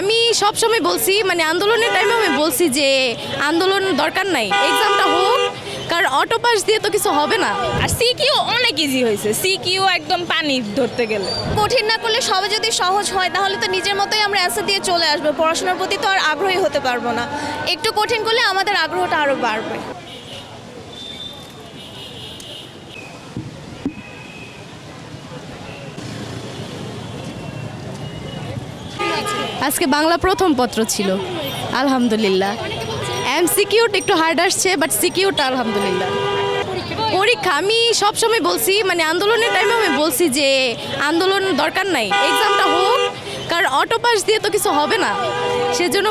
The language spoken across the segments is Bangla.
আমি সবসময় বলছি মানে আন্দোলনের টাইমে আমি বলছি যে আন্দোলন দরকার নাই। এক্সামটা হোক কারণ অটো পাস দিয়ে তো কিছু হবে না। আর সিকিউ অনেক ইজি হয়েছে। সিকিউ একদম পানি ধরতে গেলে। কঠিন না করলে সবে যদি সহজ হয় তাহলে তো নিজের মতোই আমরা অ্যান্সার দিয়ে চলে আসব। পড়াশোনার প্রতি তো আর আগ্রহী হতে পারব না। একটু কঠিন করলে আমাদের আগ্রহটা আরও বাড়বে। আজকে বাংলা প্রথম পত্র ছিল। আলহামদুলিল্লাহ। এম সিকিউট একটু হার্ড আসছে বাট সিকিউট আলহামদুলিল্লাহ। পরীক্ষা, আমি সবসময় বলছি মানে আন্দোলনের টাইমে আমি বলছি যে, আন্দোলন দরকার নাই। এক্সামটা হোক কারণ অটো পাস দিয়ে তো কিছু হবে না। সেজন্য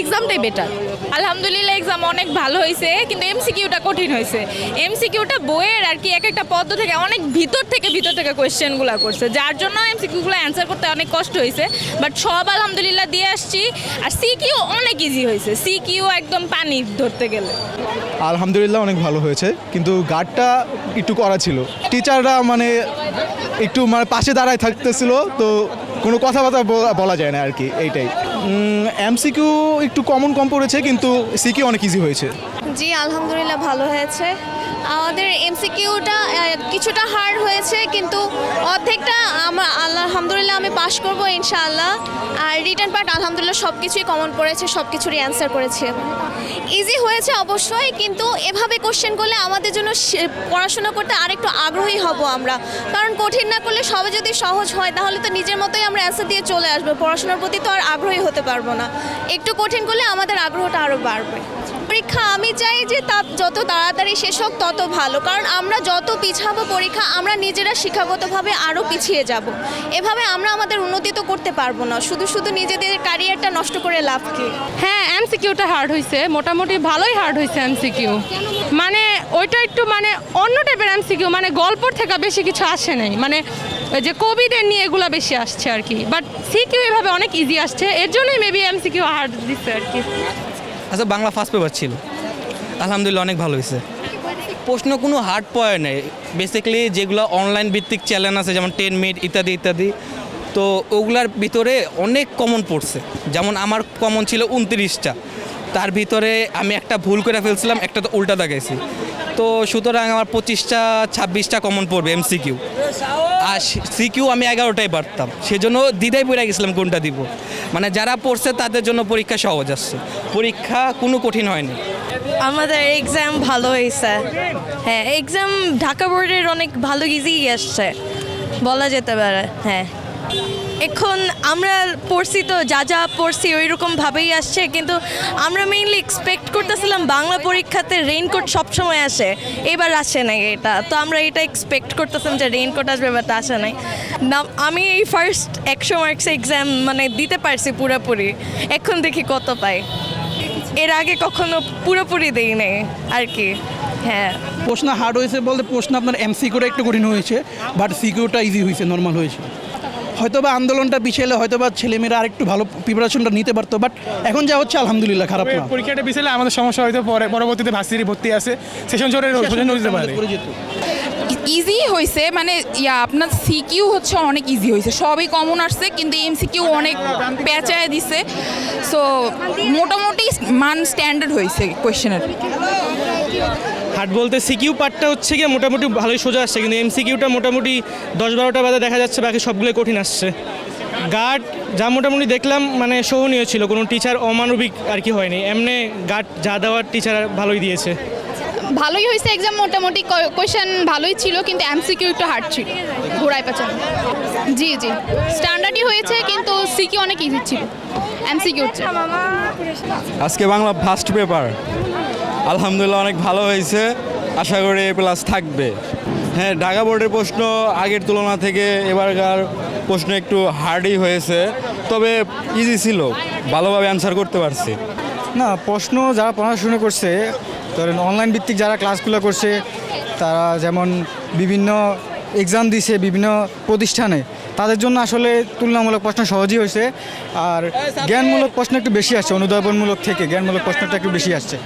এক্সামটাই বেটার আলহামদুলিল্লাহ এক্সাম অনেক ভালো হয়েছে কিন্তু এমসিকিউটা কঠিন হয়েছে এমসিকিউটা বইয়ের আর কি এক একটা পদ্ম থেকে অনেক ভিতর থেকে ভিতর থেকে কোয়েশ্চেনগুলো করছে যার জন্য এমসিকিউগুলো অ্যান্সার করতে অনেক কষ্ট হয়েছে বাট সব আলহামদুলিল্লাহ দিয়ে আসছি আর সিকিউ অনেক ইজি হয়েছে সিকিউ একদম পানি ধরতে গেলে। আলহামদুলিল্লাহ অনেক ভালো হয়েছে কিন্তু গার্ডটা একটু করা ছিল। টিচাররা মানে একটু মানে পাশে দাঁড়ায় থাকতেছিল তো কোনো কথাবার্তা বলা- যায় না আর কি, এইটাই। এমসিকিউ একটু কমন কম পড়েছে কিন্তু সিকিউ অনেক ইজি হয়েছে। জি, আলহামদুলিল্লাহ ভালো হয়েছে। আমাদের এমসিকিউটা কিছুটা হার্ড হয়েছে, কিন্তু অর্ধেকটা আমার আলহামদুলিল্লাহ আমি পাশ করব ইনশাআল্লাহ। আর রিটার্ন পার্ট আলহামদুলিল্লাহ সব কিছুই কমন পড়েছে সব কিছুরই অ্যান্সার করেছে। ইজি হয়েছে অবশ্যই, কিন্তু এভাবে কোশ্চেন করলে আমাদের জন্য পড়াশোনা করতে আরেকটু আগ্রহী হব আমরা। কারণ কঠিন না করলে সবে যদি সহজ হয়, তাহলে তো নিজের মতোই আমরা অ্যান্সার দিয়ে চলে আসব। পড়াশোনার প্রতি তো আর আগ্রহী হতে পারব না। একটু কঠিন করলে আমাদের আগ্রহটা আরও বাড়বে। পরীক্ষা, আমি চাই যে তা যত তাড়াতাড়ি শেষ হোক, তত ভালো। কারণ আমরা যত পিছাবো পরীক্ষা, আমরা নিজেরা শিক্ষাগতভাবে আরও পিছিয়ে যাব। এভাবে আমরা আমাদের উন্নতি তো করতে পারব না। শুধু শুধু নিজেদের ক্যারিয়ারটা নষ্ট করে লাভ কি? হ্যাঁ এমসিকিউটা হার্ড হয়েছে মোটামুটি ভালোই হার্ড হয়েছে এমসিকিউ মানে ওইটা একটু মানে অন্য টাইপের এমসিকিউ মানে গল্পর থেকে বেশি কিছু আসে নাই। মানে যে কোভিডের নিয়ে এগুলো বেশি আসছে আর কি। বাট সিকিউ এভাবে অনেক ইজি আসছে, এর জন্যই মেবি এমসিকিউ হার্ড দিচ্ছে আর কি। আচ্ছা বাংলা ফার্স্ট পেপার ছিল। আলহামদুলিল্লাহ অনেক ভালো হয়েছে। প্রশ্ন কোনো হার্ড পড়ে নেই। বেসিক্যালি যেগুলো অনলাইন ভিত্তিক চ্যানেল আছে, যেমন টেন মিনিট ইত্যাদি ইত্যাদি, তো ওগুলার ভিতরে অনেক কমন পড়ছে। যেমন আমার কমন ছিল উনত্রিশটা। তার ভিতরে আমি একটা ভুল করে ফেলছিলাম, একটা তো উল্টা দাগাইছি তো সুতরাং আমার পঁচিশটা, ছাব্বিশটা কমন পড়বে এমসিকিউ আর সিকিউ আমি এগারোটায় পারতাম সেজন্য দ্বিধায় পড়ে গেছিলাম কোনটা দিব। মানে যারা পড়ছে তাদের জন্য পরীক্ষা সহজ আসছে পরীক্ষা কোনো কঠিন হয়নি। আমাদের এক্সাম ভালো হয়েছে। হ্যাঁ এক্সাম ঢাকা বোর্ডের অনেক ভালো ইজি আসছে। বলা যেতে পারে হ্যাঁ। এখন আমরা পড়ছি তো যা যা পড়ছি ওই রকমভাবেই আসছে, কিন্তু আমরা মেইনলি এক্সপেক্ট করতেছিলাম বাংলা পরীক্ষাতে রেইনকোট সবসময় আসে, এবার আসে নাই এটা। তো আমরা এটা এক্সপেক্ট করতেছিলাম যে রেইনকোট আসবে বাট আসে নাই। না আমি এই ফার্স্ট একশো মার্কস এক্সাম মানে দিতে পারছি পুরোপুরি, এখন দেখি কত পাই। এর আগে কখনো পুরোপুরি দেই নাই, আর কি। হ্যাঁ। প্রশ্ন হার্ড হয়েছে বলতে প্রশ্ন আপনার এমসিকিউটা একটু কঠিন হয়েছে বাট সিকিউটা ইজি হয়েছে নর্মাল হয়েছে। হয়তো বা আন্দোলনটা পিছিয়ে হয়তো বা ছেলেমেয়েরা আরেকটু ভালো প্রিপারেশনটা নিতে পারতো বাট এখন যা হচ্ছে আলহামদুলিল্লাহ খারাপ না। পরীক্ষাটা পিছলে আমাদের সমস্যা হয়তো পরে পরবর্তীতে ভার্সিটি ভর্তি আছে সেশন জোরে দিতে পারে। ইজি হয়েছে মানে ইয়া আপনার সিকিউ হচ্ছে অনেক ইজি হয়েছে সবই কমন আসছে কিন্তু এমসিকিউ অনেক পেঁচায় দিছে। সো মোটামুটি মান স্ট্যান্ডার্ড হয়েছে কোয়েশ্চেনের হার্ড বলতে সিকিউ পার্টটা হচ্ছে গিয়ে মোটামুটি ভালোই সোজা আসছে কিন্তু এমসিকিউটা মোটামুটি দশ বারোটা বাদে দেখা যাচ্ছে বাকি সবগুলোই কঠিন আসছে। গার্ড যা মোটামুটি দেখলাম মানে সহনীয় ছিল কোনো টিচার অমানবিক আর কি হয়নি। এমনি গার্ড যা দেওয়ার টিচার ভালোই দিয়েছে। ভালোই হয়েছে এক্সাম মোটামুটি কোয়েশ্চেন ভালোই ছিল কিন্তু এমসিকিউ একটু হার্ড ছিল ঘোড়ায় পেছানো। জি জি। স্ট্যান্ডার্ডই হয়েছে কিন্তু সিকিউ অনেক ইজি ছিল এমসিকিউ আজকে বাংলা ফার্স্ট পেপার আলহামদুলিল্লাহ অনেক ভালো হয়েছে। আশা করি এ প্লাস থাকবে। হ্যাঁ ঢাকা বোর্ডের প্রশ্ন আগের তুলনা থেকে এবারকার প্রশ্ন একটু হার্ডই হয়েছে। তবে ইজি ছিল, ভালোভাবে অ্যান্সার করতে পারছি। না, প্রশ্ন যারা পড়াশোনা করছে, ধরেন অনলাইন ভিত্তিক যারা ক্লাসগুলো করছে, তারা যেমন বিভিন্ন এক্সাম দিছে বিভিন্ন প্রতিষ্ঠানে, তাদের জন্য আসলে তুলনামূলক প্রশ্ন সহজই হয়েছে। আর জ্ঞানমূলক প্রশ্ন একটু বেশি আসছে, অনুধাবনমূলক থেকে জ্ঞানমূলক প্রশ্নটা একটু বেশি আসছে।